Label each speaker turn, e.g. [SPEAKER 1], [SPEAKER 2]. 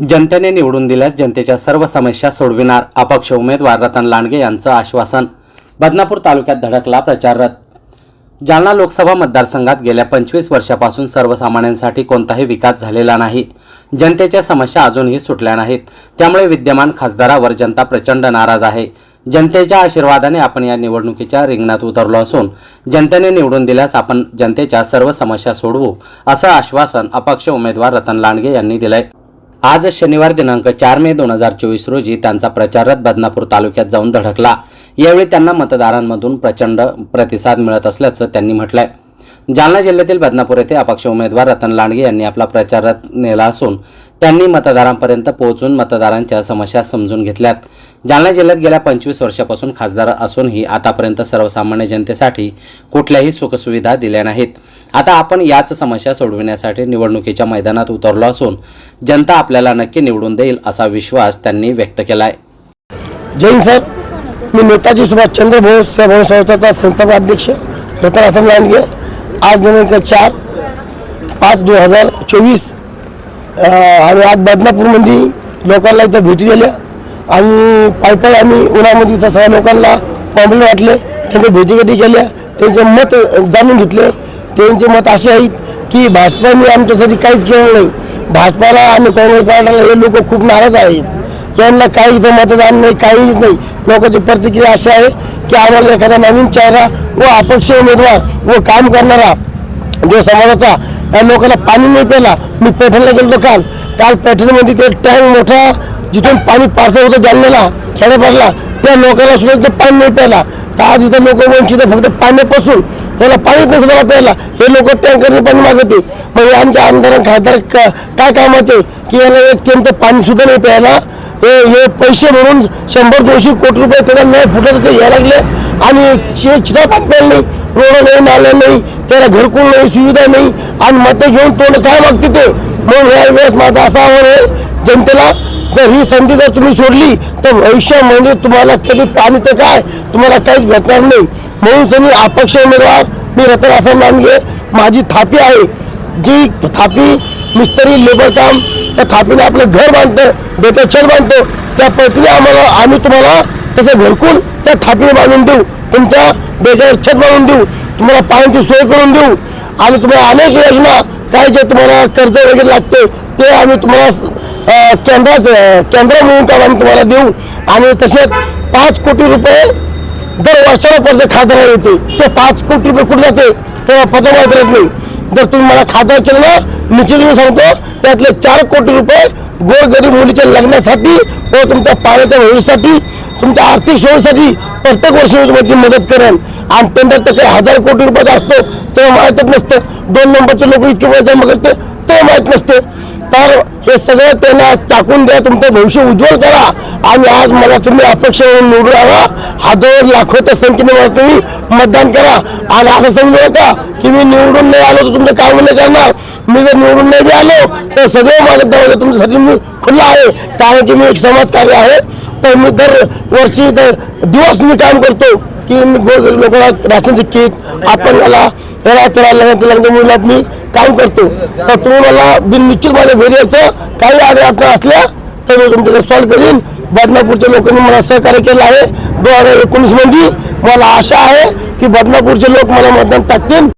[SPEAKER 1] जनतेने निवडून दिल्यास जनतेच्या सर्व समस्या सोडविणार अपक्ष उमेदवार रतन लांडगे यांचं आश्वासन. बदनापूर तालुक्यात धडकला प्रचार रथ. जालना लोकसभा मतदारसंघात गेल्या पंचवीस वर्षापासून सर्वसामान्यांसाठी कोणताही विकास झालेला नाही. जनतेच्या समस्या अजूनही सुटल्या नाहीत. त्यामुळे विद्यमान खासदारावर जनता प्रचंड नाराज आहे. जनतेच्या आशीर्वादाने आपण या निवडणुकीच्या रिंगणात उतरलो असून जनतेने निवडून दिल्यास आपण जनतेच्या सर्व समस्या सोडवू असं आश्वासन अपक्ष उमेदवार रतन लांडगे यांनी दिलंय. आज शनिवार दिनांक चार मे दोन हजार चोवीस रोजी त्यांचा प्रचार रथ बदनापूर तालुक्यात जाऊन धडकला. यावेळी त्यांना मतदारांमधून प्रचंड प्रतिसाद मिळत असल्याचं त्यांनी म्हटलंय. जालना जिल्ह्यातील बदनापूर येथे अपक्ष उमेदवार रतन लांडगे यांनी आपला प्रचारात नेला असून त्यांनी मतदारांपर्यंत पोहोचून मतदारांच्या समस्या समजून घेतल्यात. जालना जिल्ह्यात गेल्या पंचवीस वर्षापासून खासदार असूनही आतापर्यंत सर्वसामान्य जनतेसाठी कुठल्याही सुखसुविधा दिल्या नाहीत. आता आपण याच समस्या सोडविण्यासाठी निवडणुकीच्या मैदानात उतरलो असून जनता आपल्याला नक्की निवडून देईल असा विश्वास त्यांनी व्यक्त केलाय.
[SPEAKER 2] जैन सर मी नेताजी सुभाषचंद्र बोस भाऊ संस्थाचा संस्थापक अध्यक्ष रतन हसन लांडगे. आज दिनांक चार पाच दोन हजार चोवीस. आणि आज बदनापूरमध्ये लोकांना इथं भेटी दिल्या. आणि पायपाय आम्ही उन्हामध्ये इथं सगळ्या लोकांना कॉम्प्लेन वाटले. त्यांच्या भेटीगाठी केल्या. त्यांचे मत जाणून घेतले. त्यांचे मत असे आहेत की भाजपाने आमच्यासाठी काहीच केलं नाही. भाजपाला आणि काँग्रेस पार्टीला हे लोक खूप नाराज आहेत. यांना काही इथं मतदान नाही काहीच नाही. लोकांची प्रतिक्रिया अशी आहे की आम्हाला एखादा नवीन चेहरा व अपक्ष उमेदवार व काम करणारा जो समाजाचा त्या लोकांना पाणी नाही प्यायला. मी पैठणला गेलो काल. काल पैठणमध्ये ते टँक मोठा जिथून पाणी पार्सल होतं जालन्याला खेड्यापाडला त्या लोकांना सुद्धा ते पाणी नाही प्यायला. तर आज इथं लोक वंचित फक्त पाण्यापासून. याला पाणीच नसतं त्याला प्यायला. हे लोक टँकरने पाणी मागवते. मग आमच्या आमदार खासदार क- काय कामाचे? की याला एक थेंब पाणीसुद्धा नाही प्यायला. हे हे पैसे भरून शंभर दोनशे कोटी रुपये त्याला न फुटत ते यायला लागले. आणि शे चिता पाणी नाही रोड नाही नाले नाही त्याला घरकुल नाही सुविधा नाही. आणि मते घेऊन तोंड काय मागते ते? म्हणून या वेळेस माझा असा आव्हान आहे जनतेला जर ही संधी जर तुम्ही सोडली तर भविष्यामध्ये म्हणजे तुम्हाला कधी पाणी तर काय तुम्हाला काहीच भेटणार नाही. म्हणून त्यांनी अपक्ष उमेदवार मी रतन आसन मानगे माझी थापी आहे. जी थापी मिस्त्री लेबर काम त्या थापीने आपलं घर बांधतं डोक्यात छत बांधतो त्या पद्धतीने आम्हाला आम्ही तुम्हाला तसं घरकुल त्या थापीने बांधून देऊ. तुमच्या डोक्यावर छत बांधून देऊ. तुम्हाला पाण्याची सोय करून देऊ. आणि तुम्हाला अनेक योजना काय जे तुम्हाला कर्ज वगैरे लागते ते आम्ही तुम्हाला केंद्राच केंद्र म्हणून काम आम्ही तुम्हाला देऊ. आणि तसेच पाच कोटी रुपये दर वर्षाला कर्ज खासदार येते. ते पाच कोटी रुपये कुठे जाते? तेव्हा पत्र माहिती राहत नाही. जर तुम्ही मला खासदार केलं ना निश्चित मी सांगतो त्यातले चार कोटी रुपये गोरगरीब मुलीच्या लग्नासाठी व तुमच्या पाण्याच्या भविष्यासाठी तुमच्या आर्थिक सोयीसाठी प्रत्येक वर्षी मी तुम्हाला मदत करेन. आणि टेंडर तर काही हजार कोटी रुपयाचा असतो तेव्हा माहीतच नसतं. दोन नंबरचे लोक इतके पैसे जमा करते ते माहीत नसते. तर हे सगळं त्यांना टाकून द्या तुमचं भविष्य उज्ज्वल करा. आणि आज मला तुम्ही अपेक्षा म्हणून निवडून आला हजार लाखोच्या संख्येने मला तुम्ही मतदान करा. आणि असं समजू नका की मी निवडून नाही आलो तर तुमचं काम नाही करणार. मी जर निवडून नाही बी आलो तर सगळं माझं दरवाजा तुमच्यासाठी मी खुल्ला आहे. कारण की मी एक समाजकार्य आहे. तर मी दर वर्षी दर दिवस मी काम करतो. की लोकांना राशनचे किट अपंगाला याला त्याला लग्न लग्न मुलीला मी काम करतो हो। तर तुम्ही मला बिन निश्चित माझ्या घरी यायचं काही अडचण असल्या तर मी तुमच्याकडे सॉल्व्ह करीन बदनापूरच्या लोकांनी मला सहकार्य केलं आहे दोन हजार एकोणीसमध्ये मला आशा आहे की बदनापूरचे लोक मला मतदान टाकतील